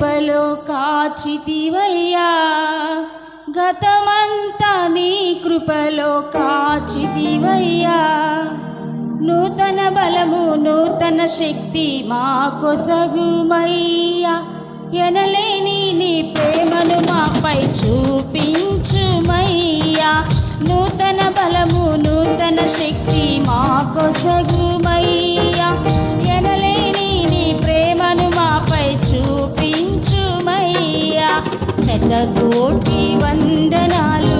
కృపలో కాచితివయ్యా గతమంతా నీ కృపలో కాచితివయ్యా నూతన బలము నూతన శక్తి మా కొసగుమయ్యా ఎనలేని నీ ప్రేమను మాపై చూపించుమయ్యా. నూతన బలము నూతన శక్తి మా కొసగుమయ్యా కోటి వందనాలు.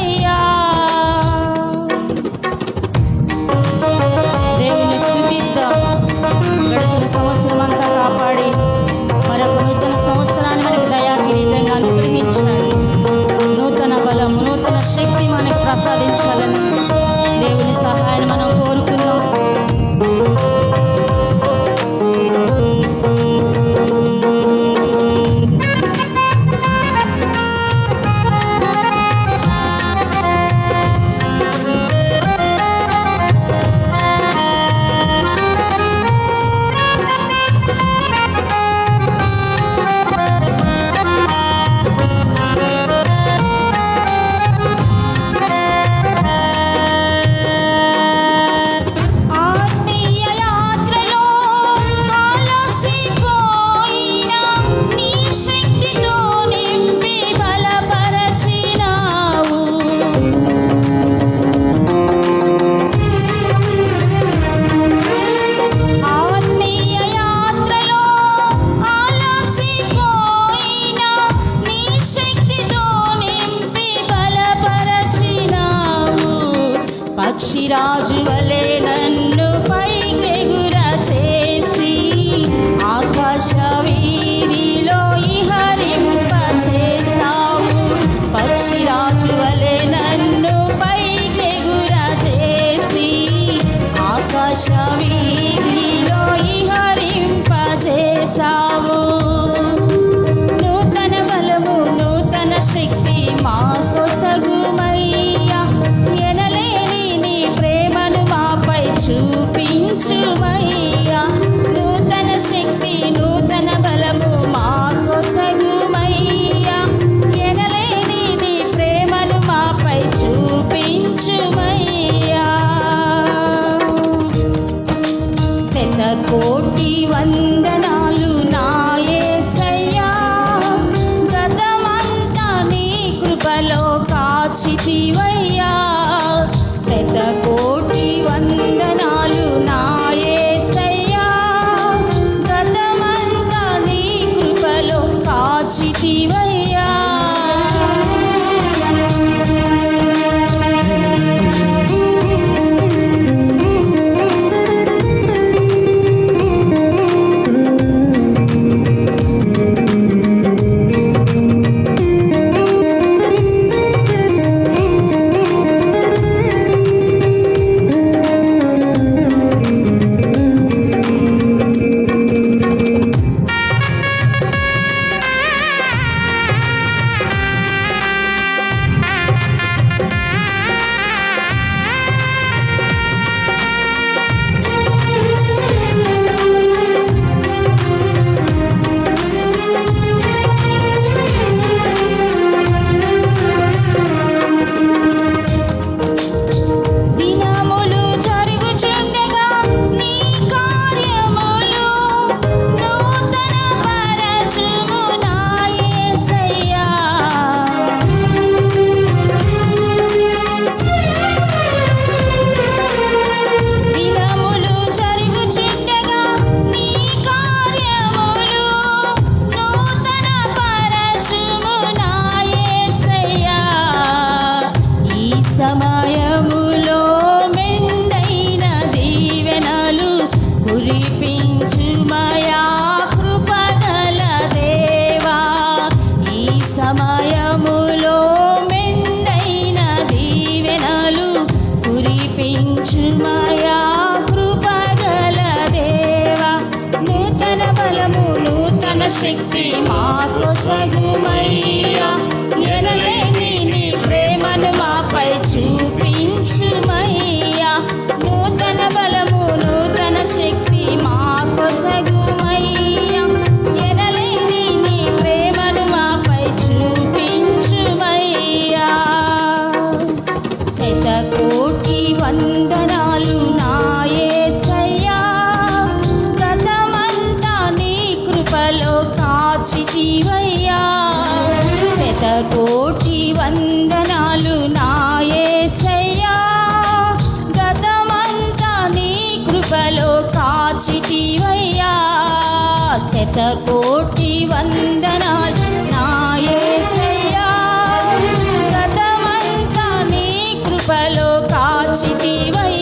ಅಕ್ಷಿರಾಜುವಲೇ ನನ್ನ போட்டி வந்தன నూతన శక్తి మాకు సగుమయ్యా శతకోటి వందనాలు నాయసయ్యా గతమంతా నీ కృపలో కాచితివై